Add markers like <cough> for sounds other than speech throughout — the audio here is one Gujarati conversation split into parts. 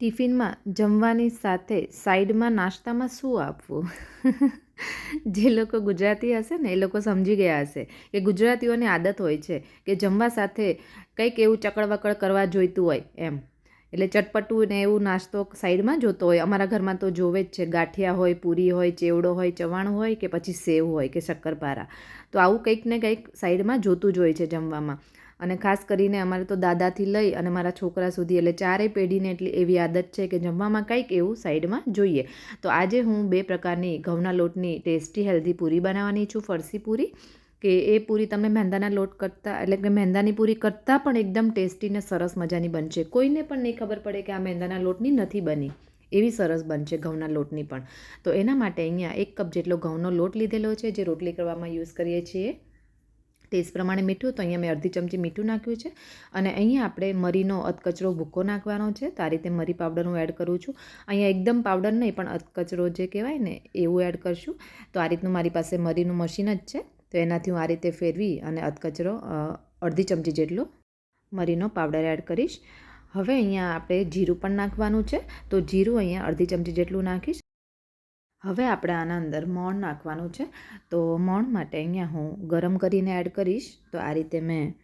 ટિફિનમાં જમવાની સાથે સાઈડમાં નાસ્તામાં શું આપવું? જે લોકો ગુજરાતી હશે ને, એ લોકો સમજી ગયા હશે કે ગુજરાતીઓની આદત હોય છે કે જમવા સાથે કંઈક એવું ચકડવકડ કરવા જોઈતું હોય એમ. એટલે ચટપટું ને એવું નાસ્તો સાઈડમાં જોતો હોય. અમારા ઘરમાં તો જોવે જ છે. ગાંઠિયા હોય, પૂરી હોય, ચેવડો હોય, ચવાણું હોય કે પછી સેવ હોય કે શક્કરપારા. તો આવું કંઈક ને કંઈક સાઈડમાં જોતું જ હોય છે જમવામાં. અને ખાસ કરીને અમારે તો દાદાથી લઈ અને મારા છોકરા સુધી, એટલે ચારેય પેઢીને એટલી એવી આદત છે કે જમવામાં કંઈક એવું સાઈડમાં જોઈએ. તો આજે હું બે પ્રકારની ઘઉંના લોટની ટેસ્ટી, હેલ્ધી પૂરી બનાવવાની છું. ફરસી પૂરી, કે એ પૂરી તમને મહેંદાના લોટ કરતાં, એટલે કે મહેંદાની પૂરી કરતાં પણ એકદમ ટેસ્ટી ને સરસ મજાની બનશે. કોઈને પણ નહીં ખબર પડે કે આ મહેંદાના લોટની નથી બની. એવી સરસ બનશે ઘઉંના લોટની પણ. તો એના માટે અહીંયા એક કપ જેટલો ઘઉંનો લોટ લીધેલો છે, જે રોટલી કરવામાં યુઝ કરીએ છીએ. ટેસ્ટ પ્રમાણે મીઠું તો અહીંયા મેં અડધી ચમચી મીઠું નાખ્યું છે. અને અહીંયા આપણે મરીનો અધકચરો ભૂકો નાખવાનો છે. તો આ રીતે મરી પાવડર હું એડ કરું છું. અહીંયા એકદમ પાવડર નહીં, પણ અધકચરો જે કહેવાય ને, એવું એડ કરશું. તો આ રીતનું મારી પાસે મરીનું મશીન જ છે. તો એનાથી હું આ રીતે ફેરવી અને અધકચરો અડધી ચમચી જેટલો મરીનો પાવડર એડ કરીશ. હવે અહીંયા આપણે જીરું પણ નાખવાનું છે. તો જીરું અહીંયા અડધી ચમચી જેટલું નાખીશ. હવે આપણે આના અંદર મોણ નાખવાનું છે. તો મોણ માટે અહીંયા હું ગરમ કરીને એડ કરીશ. તો આ રીતે મેં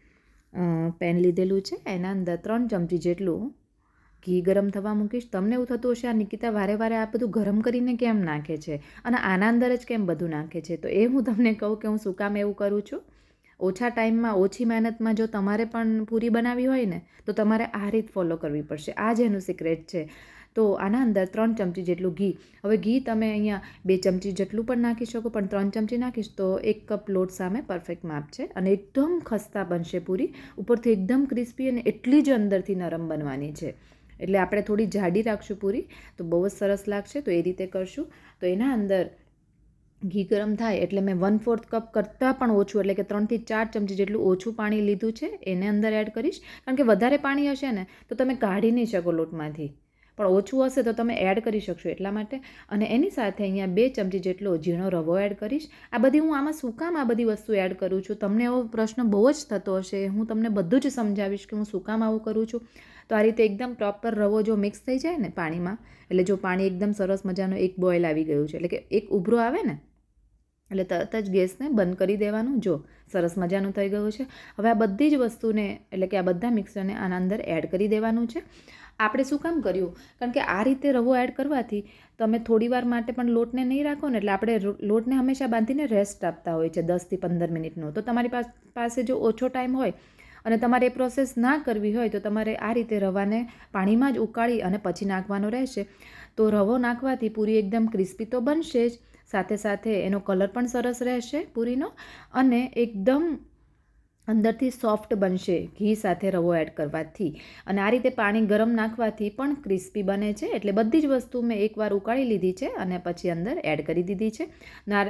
પેન લીધેલું છે. એના અંદર ત્રણ ચમચી જેટલું ઘી ગરમ થવા મૂકીશ. તમને એવું થતું હશે, આ નિકિતા વારે વારે આ બધું ગરમ કરીને કેમ નાખે છે? અને આના અંદર જ કેમ બધું નાખે છે? તો એ હું તમને કહું કે હું શું કામ એવું કરું છું. ઓછા ટાઈમમાં, ઓછી મહેનતમાં જો તમારે પણ પૂરી બનાવવી હોય ને, તો તમારે આ રીત ફોલો કરવી પડશે. આ જ એનું સિક્રેટ છે. તો આના અંદર ત્રણ ચમચી જેટલું ઘી. હવે ઘી તમે અહીંયા બે ચમચી જેટલું પણ નાખી શકો, પણ ત્રણ ચમચી નાખીશ તો એક કપ લોટ સામે પરફેક્ટ માપ છે અને એકદમ ખસ્તા બનશે પૂરી. ઉપરથી એકદમ ક્રિસ્પી અને એટલી જ અંદરથી નરમ બનવાની છે. એટલે આપણે થોડી જાડી રાખશું પૂરી, તો બહુ જ સરસ લાગશે, તો એ રીતે કરશું. તો એના અંદર ઘી ગરમ થાય એટલે મેં વન ફોર્થ કપ કરતાં પણ ઓછું, એટલે કે ત્રણથી ચાર ચમચી જેટલું ઓછું પાણી લીધું છે, એને અંદર એડ કરીશ. કારણ કે વધારે પાણી હશે ને, તો તમે કાઢી નહીં શકો લોટમાંથી. પણ ઓછું હશે તો તમે એડ કરી શકશો એટલા માટે. અને એની સાથે અહીંયા બે ચમચી જેટલો ઝીણો રવો એડ કરીશ. આ બધી હું આમાં શું કામ આ બધી વસ્તુ એડ કરું છું? તમને એવો પ્રશ્ન બહુ જ થતો હશે. હું તમને બધું જ સમજાવીશ કે હું શું કામ આવું કરું છું. તો આ રીતે એકદમ પ્રોપર રવો જો મિક્સ થઈ જાય ને પાણીમાં, એટલે જો પાણી એકદમ સરસ મજાનો એક બોઇલ આવી ગયું છે, એટલે કે એક ઉભરો આવે ને, એટલે તરત જ ગેસને બંધ કરી દેવાનું. જો સરસ મજાનું થઈ ગયું છે. હવે આ બધી જ વસ્તુને, એટલે કે આ બધા મિક્સરને આના અંદર એડ કરી દેવાનું છે. આપણે શું કામ કર્યું? કારણ કે આ રીતે રવો એડ કરવાથી તમે થોડી વાર માટે પણ લોટને નહીં રાખો ને એટલે આપણે લોટને હંમેશા બાંધીને રેસ્ટ આપતા હોય છે દસથી પંદર મિનિટનો. તો તમારી પાસે જો ઓછો ટાઈમ હોય અને તમારે એ પ્રોસેસ ના કરવી હોય તો તમારે આ રીતે રવાને પાણીમાં જ ઉકાળી અને પછી નાખવાનો રહેશે. તો રવો નાખવાથી પૂરી એકદમ ક્રિસ્પી તો બનશે જ. સાથે સાથે એનો કલર પણ સરસ રહેશે પૂરીનો અને એકદમ અંદરથી સોફ્ટ બનશે. ઘી સાથે રવો એડ કરવાથી. અને આ રીતે પાણી ગરમ નાખવાથી પણ ક્રિસ્પી બને છે. એટલે બધી જ વસ્તુ મેં એકવાર ઉકાળી લીધી છે અને પછી અંદર એડ કરી દીધી છે.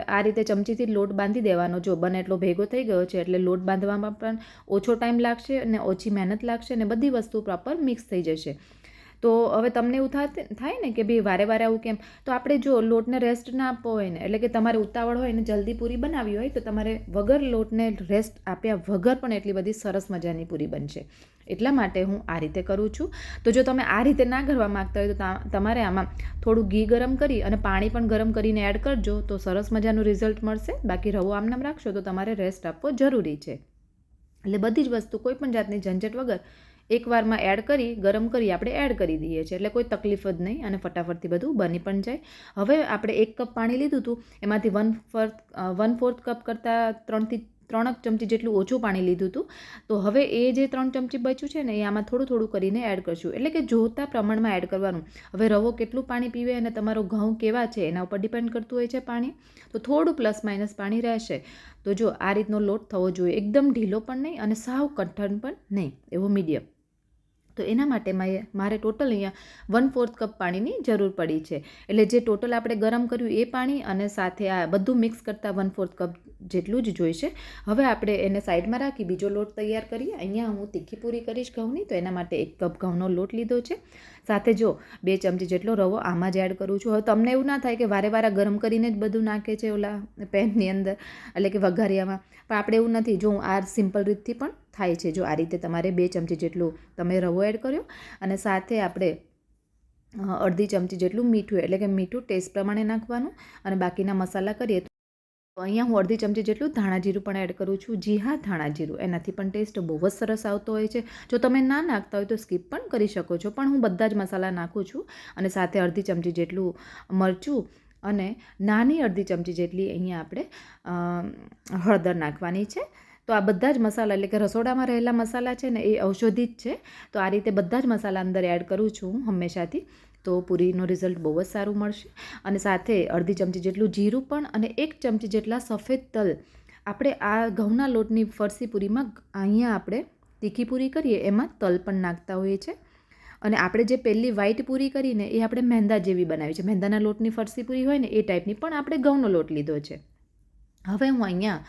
આ રીતે ચમચીથી લોટ બાંધી દેવાનો. જો બને એટલો ભેગો થઈ ગયો છે, એટલે લોટ બાંધવામાં પણ ઓછો ટાઈમ લાગશે અને ઓછી મહેનત લાગશે અને બધી વસ્તુ પ્રોપર મિક્સ થઈ જશે. તો હવે તમને એવું થાય ને કે ભાઈ વારે વારે આવું કેમ? તો આપણે જો લોટને રેસ્ટ ના આપવો હોય ને, એટલે કે તમારે ઉતાવળ હોય ને જલ્દી પૂરી બનાવી હોય, તો તમારે વગર લોટને રેસ્ટ આપ્યા વગર પણ એટલી બધી સરસ મજાની પૂરી બનશે. એટલા માટે હું આ રીતે કરું છું. તો જો તમે આ રીતે ના કરવા માગતા હોય તો તમારે આમાં થોડું ઘી ગરમ કરી અને પાણી પણ ગરમ કરીને એડ કરજો, તો સરસ મજાનું રિઝલ્ટ મળશે. બાકી રવો આમનામ રાખશો તો તમારે રેસ્ટ આપવો જરૂરી છે. એટલે બધી જ વસ્તુ કોઈ પણ જાતની ઝંઝટ વગર એકવારમાં એડ કરી, ગરમ કરી આપણે એડ કરી દઈએ છીએ. એટલે કોઈ તકલીફ જ નહીં અને ફટાફટથી બધું બની પણ જાય. હવે આપણે એક કપ પાણી લીધું હતું. એમાંથી one fourth one fourth cup કરતાં ત્રણથી ત્રણ ચમચી જેટલું ઓછું પાણી લીધું હતું. તો હવે એ જે ત્રણ ચમચી બચ્યું છે ને, એ આમાં થોડું થોડું કરીને એડ કરશું. એટલે કે જોતા પ્રમાણમાં એડ કરવાનું. હવે રવો કેટલું પાણી પીવે અને તમારો ઘઉં કેવા છે, એના ઉપર ડિપેન્ડ કરતું હોય છે પાણી. તો થોડું પ્લસ માઇનસ પાણી રહેશે. તો જો આ રીતનો લોટ થવો જોઈએ. એકદમ ઢીલો પણ નહીં અને સાવ કઠણ પણ નહીં. એવો મીડિયમ તો એના માટે મારે ટોટલ અહીંયા વન ફોર્થ કપ પાણીની જરૂર પડી છે. એટલે જે ટોટલ આપણે ગરમ કર્યું એ પાણી અને સાથે આ બધું મિક્સ કરતાં વન ફોર્થ કપ જેટલું જ જોઈશે. હવે આપણે એને સાઈડમાં રાખી બીજો લોટ તૈયાર કરીએ. અહીંયા હું તીખી પૂરી કરીશ ઘઉંની, તો એના માટે એક કપ ઘઉંનો લોટ લીધો છે. સાથે જો બે ચમચી જેટલો રવો આમાં જ એડ કરું છું. હવે તમને એવું ના થાય કે વારે વારે ગરમ કરીને જ બધું નાખે છે ઓલા પેનની અંદર, એટલે કે વઘારિયામાં. પણ આપણે એવું નથી, જો હું આ સિમ્પલ રીતથી પણ થાય છે. જો આ રીતે તમારે બે ચમચી જેટલું તમે રવો એડ કર્યો, અને સાથે આપણે અડધી ચમચી જેટલું મીઠું, એટલે કે મીઠું ટેસ્ટ પ્રમાણે નાખવાનું, અને બાકીના મસાલા કરીએ તો અહીંયા હું અડધી ચમચી જેટલું ધાણા જીરું પણ એડ કરું છું. જી હા ધાણા જીરું એનાથી પણ ટેસ્ટ બહુ જ સરસ આવતો હોય છે. જો તમે ના નાખતા હોય તો સ્કીપ પણ કરી શકો છો. પણ હું બધા જ મસાલા નાખું છું અને સાથે અડધી ચમચી જેટલું મરચું અને નાની અડધી ચમચી જેટલી અહીંયા આપણે હળદર નાખવાની છે. તો આ બધા જ મસાલા, એટલે કે રસોડામાં રહેલા મસાલા છે ને એ ઔષધિ જ છે. તો આ રીતે બધા જ મસાલા અંદર એડ કરું છું હંમેશાથી. તો પૂરીનો રિઝલ્ટ બહુ જ સારું મળશે. અને સાથે અડધી ચમચી જેટલું જીરું પણ અને એક ચમચી જેટલા સફેદ તલ. આપણે આ ઘઉંના લોટની ફરસી પૂરીમાં અહીંયા આપણે તીખી પૂરી કરીએ, એમાં તલ પણ નાખતા હોઈએ છીએ. અને આપણે જે પહેલી વ્હાઈટ પૂરી કરીને એ આપણે મહેંદા જેવી બનાવી છે. મહેંદાના લોટની ફરસી પૂરી હોય ને એ ટાઈપની પણ આપણે ઘઉંનો લોટ લીધો છે. હવે હું અહીંયા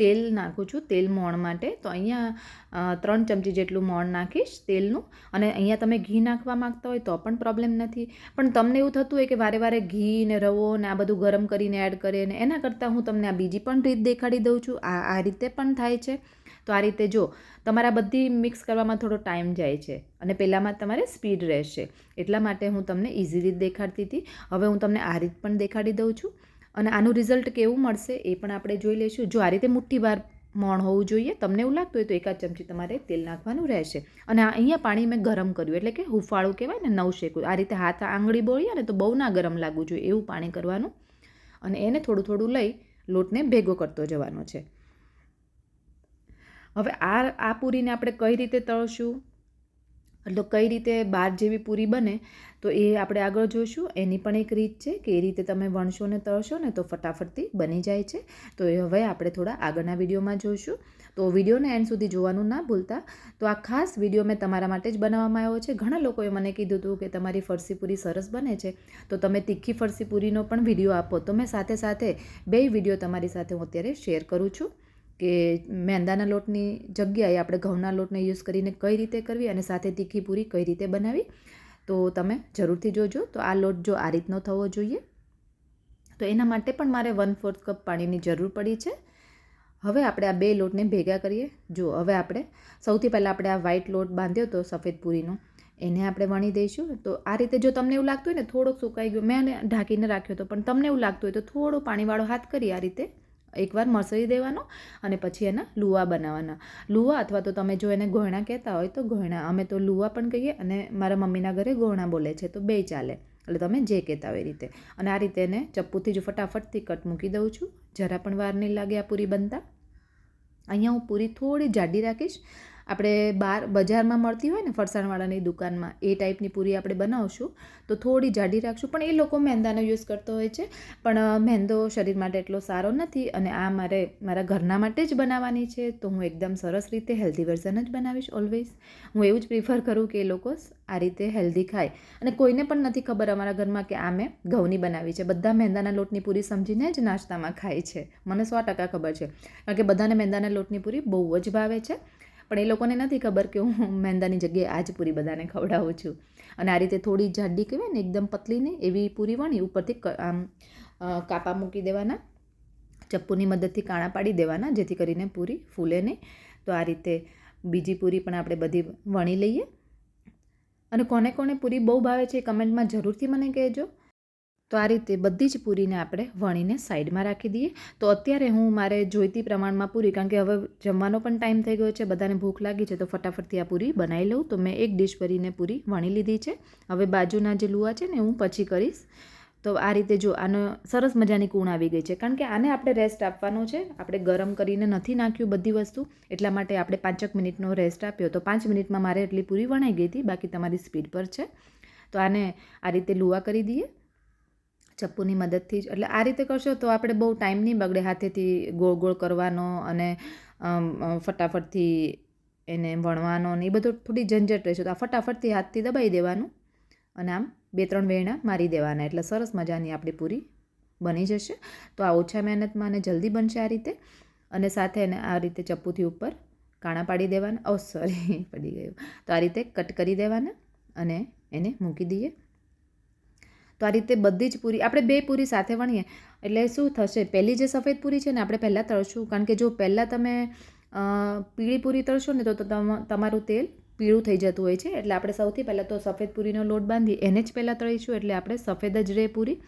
તેલ નાખું છું, તેલ મોણ માટે. તો અહીંયા ત્રણ ચમચી જેટલું મોણ નાખીશ તેલનું. અને અહીંયા તમે ઘી નાખવા માંગતા હોય તો પણ પ્રોબ્લેમ નથી. પણ તમને એવું થતું હોય કે વારે વારે ઘી ને રવો ને આ બધું ગરમ કરીને એડ કરે ને એના કરતાં હું તમને આ બીજી પણ રીત દેખાડી દઉં છું. આ આ રીતે પણ થાય છે. તો આ રીતે જો, તમારા બધી મિક્સ કરવામાં થોડો ટાઈમ જાય છે અને પહેલાંમાં તમારે સ્પીડ રહેશે. એટલા માટે હું તમને ઇઝી રીત દેખાડતી હતી. હવે હું તમને આ રીત પણ દેખાડી દઉં છું. અને આનું રિઝલ્ટ કેવું મળશે એ પણ આપણે જોઈ લઈશું. જો આ રીતે મુઠ્ઠીવાર મોણ હોવું જોઈએ, તમને એવું લાગતું હોય તો એકાદ ચમચી તમારે તેલ નાખવાનું રહેશે. અને અહીંયા પાણી મેં ગરમ કર્યું, એટલે કે હુફાળું કહેવાય ને નવ શેકું આ રીતે હાથ આંગળી બોળીએ ને તો બહુ ના ગરમ લાગવું જોઈએ એવું પાણી કરવાનું. અને એને થોડું થોડું લઈ લોટને ભેગો કરતો જવાનો છે. હવે આ આ પૂરીને આપણે કઈ રીતે તળશું? એટલે કઈ રીતે બાર જેવી પૂરી બને, તો એ આપણે આગળ જોઈશું. એની પણ એક રીત છે કે એ રીતે તમે વણશો ને તળશો ને તો ફટાફટથી બની જાય છે. તો એ હવે આપણે થોડા આગળના વિડીયોમાં જોઈશું. તો વિડીયોને એન્ડ સુધી જોવાનું ના ભૂલતા. તો આ ખાસ વીડિયો મેં તમારા માટે જ બનાવવામાં આવ્યો છે. ઘણા લોકોએ મને કીધું હતું કે તમારી ફરસી પૂરી સરસ બને છે. તો તમે તીખી ફરસી પૂરીનો પણ વીડિયો આપો. તો મેં સાથે સાથે બે વીડિયો તમારી સાથે હું અત્યારે શેર કરું છું. કે મેંદાના લોટની જગ્યાએ આપણે ઘઉંના લોટને યુઝ કરીને કઈ રીતે કરવી અને સાથે તીખી પૂરી કઈ રીતે બનાવી? તો તમે જરૂરથી જોજો. તો આ લોટ જો આ રીતનો થવો જોઈએ. તો એના માટે પણ મારે વન ફોર્થ કપ પાણીની જરૂર પડી છે. હવે આપણે આ બે લોટને ભેગા કરીએ. જો હવે આપણે સૌથી પહેલાં આપણે આ વ્હાઈટ લોટ બાંધ્યો હતો સફેદ પૂરીનો. એને આપણે વણી દઈશું. તો આ રીતે જો તમને એવું લાગતું હોય ને થોડોક સુકાઈ ગયો, મેં એને ઢાંકીને રાખ્યો હતો, પણ તમને એવું લાગતું હોય તો થોડો પાણીવાળો હાથ કરી આ રીતે. એકવાર મસળી દેવાનો અને પછી એના લુવા બનાવવાના. લુવા અથવા તો તમે જો એને ગોયણા કહેતા હોય તો ગોયણા અમે તો લુવા પણ કહીએ અને મારા મમ્મીના ઘરે ગોણા બોલે છે, તો બે ચાલે. એટલે તમે જે કહેતા હોય એ રીતે. અને આ રીતે એને ચપ્પુથી જ ફટાફટથી કટ મૂકી દઉં છું. જરા પણ વાર નહીં લાગે આ પૂરી બનતા. અહીંયા હું પૂરી થોડી જાડી રાખીશ. આપણે બહાર બજારમાં મળતી હોય ને ફરસાણવાળાની દુકાનમાં, એ ટાઈપની પૂરી આપણે બનાવશું, તો થોડી જાડી રાખશું. પણ એ લોકો મેંદાનો યુઝ કરતો હોય છે. પણ મહેંદો શરીર માટે એટલો સારો નથી અને આ મારે, મારા ઘરના માટે જ બનાવવાની છે. તો હું એકદમ સરસ રીતે હેલ્ધી વર્ઝન જ બનાવીશ ઓલવેઝ હું એવું જ પ્રિફર કરું કે એ લોકો આ રીતે હેલ્ધી ખાય. અને કોઈને પણ નથી ખબર અમારા ઘરમાં કે આ મેં ઘઉંની બનાવી છે. બધા મેંદાના લોટની પૂરી સમજીને જ નાસ્તામાં ખાય છે. મને સો ટકા ખબર છે. કારણ કે બધાને મેંદાના લોટની પૂરી બહુ જ ભાવે છે. પણ એ લોકોને નથી ખબર કે હું મેંદાની જગ્યાએ આજ પૂરી બધાને ખવડાવું છું. અને આ રીતે થોડી જાડી કહેવાય ને, એકદમ પતલી ને એવી પૂરી વણી, ઉપરથી આમ કાપા મૂકી દેવાના, ચપ્પુની મદદથી કાણા પાડી દેવાના, જેથી કરીને પૂરી ફૂલે નહીં. તો આ રીતે બીજી પૂરી પણ આપણે બધી વણી લઈએ. અને કોને કોને પૂરી બહુ ભાવે છે કમેન્ટમાં જરૂરથી મને કહેજો. તો આ રીતે બધી જ પૂરીને આપણે વણીને સાઈડમાં રાખી દઈએ. તો અત્યારે હું મારે જોઈતી પ્રમાણમાં પૂરી, કારણ કે હવે જમવાનો પણ ટાઈમ થઈ ગયો છે, બધાને ભૂખ લાગી છે, તો ફટાફટથી આ પૂરી બનાવી લઉં. તો મેં એક ડીશ ભરીને પૂરી વણી લીધી છે. હવે બાજુના જે લુવા છે ને, હું પછી કરીશ. તો આ રીતે જો આનો સરસ મજાની કૂણ આવી ગઈ છે. કારણ કે આને આપણે રેસ્ટ આપવાનો છે. આપણે ગરમ કરીને નથી નાખ્યું બધી વસ્તુ. એટલા માટે આપણે પાંચક મિનિટનો રેસ્ટ આપ્યો. તો પાંચ મિનિટમાં મારે એટલી પૂરી વણાઈ ગઈ હતી. બાકી તમારી સ્પીડ પર છે. તો આને આ રીતે લુવા કરી દઈએ. ચપ્પુની મદદથી જ. એટલે આ રીતે કરશો તો આપણે બહુ ટાઈમ નહીં બગડે હાથેથી ગોળ ગોળ કરવાનો અને ફટાફટથી એને વણવાનો ને એ બધું થોડી ઝંઝટ રહેશે. તો આ ફટાફટથી હાથથી દબાઈ દેવાનું અને આમ બે ત્રણ વેણા મારી દેવાના. એટલે સરસ મજાની આપણી પૂરી બની જશે. તો આ ઓછા મહેનતમાં અને જલ્દી બનશે આ રીતે. અને સાથે એને આ રીતે ચપ્પુથી ઉપર કાણા પાડી દેવાના. ઓ સોરી <laughs> પડી ગયું. તો આ રીતે કટ કરી દેવાના અને એને મૂકી દઈએ. તો આ રીતે બધી જ પૂરી, આપણે બે પૂરી સાથે વણીએ. એટલે શું થશે? પહેલી જે સફેદ પૂરી છે ને, આપણે પહેલાં તળશું. કારણ કે જો પહેલાં તમે પીળી પૂરી તળશો ને, તો તમારું તેલ પીળું થઈ જતું હોય છે. એટલે આપણે સૌથી પહેલાં તો સફેદ પૂરીનો લોટ બાંધી એને જ પહેલાં તળીશું. એટલે આપણે સફેદ જ રહે પૂરી.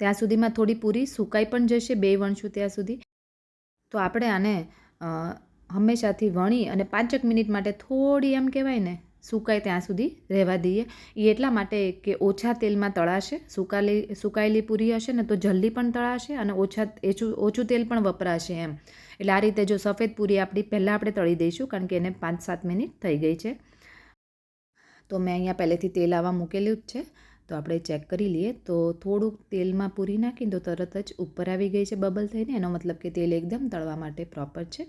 ત્યાં સુધીમાં થોડી પૂરી સુકાઈ પણ જશે. બે વણશું ત્યાં સુધી. તો આપણે આને હંમેશાથી વણી અને પાંચેક મિનિટ માટે થોડી એમ કહેવાય ને સુકાય ત્યાં સુધી રહેવા દઈએ. એ એટલા માટે કે ઓછા તેલમાં તળાશે, સુકાલી, સુકાયેલી પૂરી હશે ને તો જલ્દી પણ તળાશે અને ઓછા, એછું, ઓછું તેલ પણ વપરાશે એમ. એટલે આ રીતે જો સફેદ પૂરી આપણી પહેલાં આપણે તળી દઈશું કારણ કે એને પાંચ સાત મિનિટ થઈ ગઈ છે. તો મેં અહીંયા પહેલેથી તેલ આવવા મૂકેલું જ છે. તો આપણે ચેક કરી લઈએ. તો થોડુંક તેલમાં પૂરી નાખીને તો તરત જ ઉપર આવી ગઈ છે બબલ થઈને. એનો મતલબ કે તેલ એકદમ તળવા માટે પ્રોપર છે.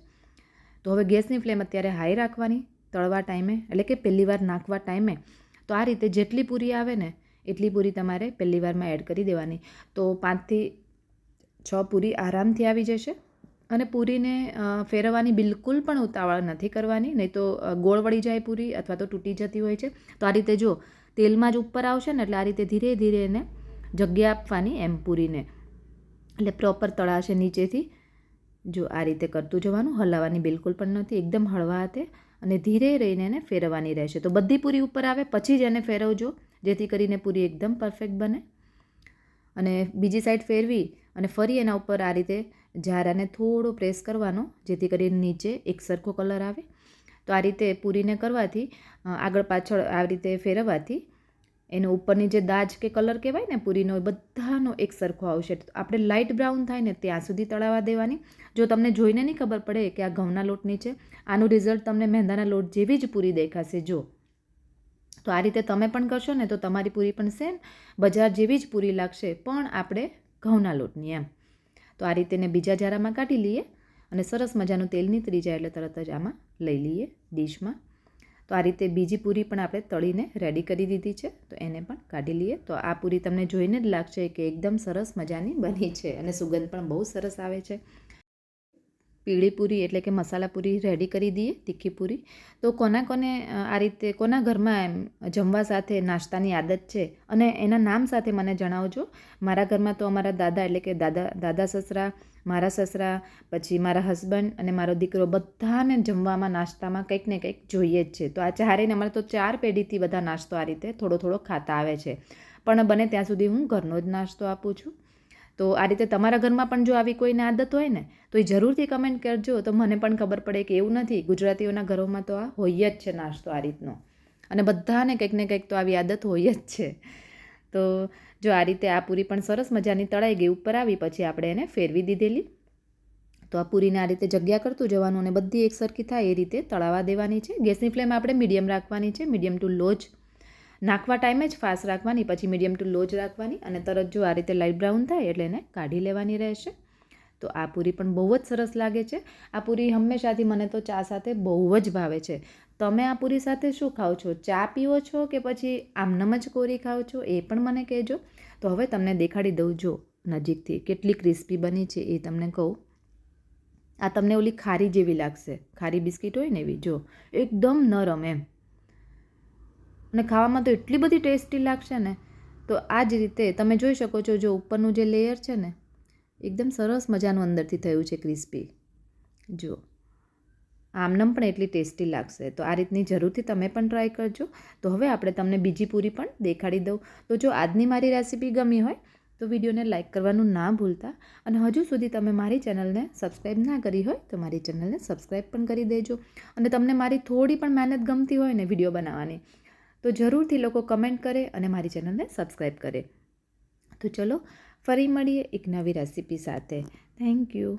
તો હવે ગેસની ફ્લેમ અત્યારે હાઈ રાખવાની. તળવા ટાઈમે, એટલે કે પહેલી વાર નાખવા ટાઈમે, તો આ રીતે જેટલી પૂરી આવે ને, એટલી પૂરી તમારે પહેલી વારમાં એડ કરી દેવાની. તો પાંચથી છ પૂરી આરામથી આવી જશે અને પૂરીને ફેરવવાની બિલકુલ પણ ઉતાવળ નથી કરવાની, નહીં તો ગોળ વળી જાય પૂરી અથવા તો તૂટી જતી હોય છે. તો આ રીતે જો તેલમાં જ ઉપર આવશે ને, એટલે આ રીતે ધીરે ધીરે એને જગ્યા આપવાની એમ પૂરીને. એટલે પ્રોપર તળાશે નીચેથી, જો આ રીતે કરતું જવાનું, હલાવવાની બિલકુલ પણ નથી, એકદમ હળવા હાથે અને ધીરે રહીને એને ફેરવવાની રહેશે. તો બધી પૂરી ઉપર આવે, પછી જ એને ફેરવજો, જેથી કરીને પૂરી એકદમ પરફેક્ટ બને. અને બીજી સાઈડ ફેરવી અને ફરી એના ઉપર આ રીતે જારાને થોડો પ્રેસ કરવાનો, જેથી કરીને નીચે એક સરખો કલર આવે. તો આ રીતે પૂરીને કરવાથી આગળ પાછળ આ રીતે ફેરવવાથી એનો ઉપરની જે દાજ કે કલર કહેવાય ને, પૂરીનો એ બધાનો એક સરખો આવશે. આપણે લાઇટ બ્રાઉન થાય ને ત્યાં સુધી તળાવા દેવાની. જો તમને જોઈને નહીં ખબર પડે કે આ ઘઉંના લોટની છે આનું રિઝલ્ટ તમને મહેંદાના લોટ જેવી જ પૂરી દેખાશે, જો. તો આ રીતે તમે પણ કરશો ને તો તમારી પૂરી પણ સેમ બજાર જેવી જ પૂરી લાગશે, પણ આપણે ઘઉંના લોટની એમ. તો આ રીતે ને બીજા જારામાં કાઢી લઈએ અને સરસ મજાનું તેલ નીતરી જાય એટલે તરત જ આમાં લઈ લઈએ ડીશમાં. તો આ રીતે બીજી પૂરી પણ આપણે તળીને રેડી કરી દીધી છે. તો એને પણ કાઢી લઈએ. તો આ પૂરી તમને જોઈને જ લાગશે કે એકદમ સરસ મજાની બની છે અને સુગંધ પણ બહુ સરસ આવે છે. પીળી પૂરી એટલે કે મસાલા પૂરી રેડી કરી દઈએ, તીખી પૂરી. તો કોના કોને આ રીતે કોના ઘરમાં એમ જમવા સાથે નાસ્તાની આદત છે અને એના નામ સાથે મને જણાવજો. મારા ઘરમાં તો અમારા દાદા એટલે કે દાદા દાદા સસરા મારા સસરા, પછી મારા હસબન્ડ અને મારો દીકરો બધાને જમવામાં, નાસ્તામાં કંઈક ને કંઈક જોઈએ જ છે. તો આ ચારેને અમારે તો ચાર પેઢીથી બધા નાસ્તો આ રીતે થોડો થોડો ખાતા આવે છે. પણ બને ત્યાં સુધી હું ઘરનો જ નાસ્તો આપું છું. તો આ રીતે તમારા ઘરમાં પણ જો આવી કોઈને આદત હોય ને, તો એ જરૂરથી કમેન્ટ કરજો. તો મને પણ ખબર પડે કે એવું નથી. ગુજરાતીઓના ઘરોમાં તો આ હોય જ છે નાસ્તો આ રીતનો. અને બધાને કંઈક ને કંઈક તો આવી આદત હોય જ છે. તો જો આ રીતે આ પૂરી પણ સરસ મજાની તળાઈ ગઈ ઉપર આવી, પછી આપણે એને ફેરવી દીધેલી. તો આ પૂરીને આ રીતે જગ્યા કરતું જવાનું અને બધી એક સરખી થાય એ રીતે તળાવા દેવાની છે. ગેસની ફ્લેમ આપણે મીડિયમ રાખવાની છે, મીડિયમ ટુ લો જ નાખવા ટાઈમે જ ફાસ્ટ રાખવાની, પછી મીડિયમ ટુ લો જ રાખવાની અને તરત જો આ રીતે લાઇટ બ્રાઉન થાય એટલે એને કાઢી લેવાની રહેશે. તો આ પૂરી પણ બહુ જ સરસ લાગે છે. આ પૂરી હંમેશાથી મને તો ચા સાથે બહુ જ ભાવે છે. તમે આ પૂરી સાથે શું ખાઓ છો? ચા પીવો છો કે પછી આમનમ જ કોરી ખાઓ છો? એ પણ મને કહેજો. તો હવે તમને દેખાડી દઉં. જો, નજીકથી કેટલી ક્રિસ્પી બની છે એ તમને કહું. આ તમને ઓલી ખારી જેવી લાગશે. ખારી બિસ્કિટ હોય ને એવી. જો, એકદમ નરમ એમ. અને ખાવામાં તો એટલી બધી ટેસ્ટી લાગશે ને. તો આ જ રીતે તમે જોઈ શકો છો જો ઉપરનું જે લેયર છે ને, એકદમ સરસ મજાનું અંદરથી થયું છે ક્રિસ્પી જો. આમનમ પણ એટલી ટેસ્ટી લાગશે. તો આ રીતની જરૂરથી તમે પણ ટ્રાય કરજો. તો હવે આપણે તમને બીજી પૂરી પણ દેખાડી દઉં. તો જો આજની મારી રેસીપી ગમી હોય, તો વિડીયોને લાઇક કરવાનું ના ભૂલતા. અને હજુ સુધી તમે મારી ચેનલને સબસ્ક્રાઈબ ના કરી હોય, તો મારી ચેનલને સબસ્ક્રાઈબ પણ કરી દેજો. અને તમને મારી થોડી પણ મહેનત ગમતી હોય ને વીડિયો બનાવવાની, તો જરૂરથી લોકો કમેન્ટ કરે અને મારી ચેનલને સબસ્ક્રાઈબ કરે. તો ચલો, ફરી મળીએ એક નવી રેસીપી સાથે. Thank you.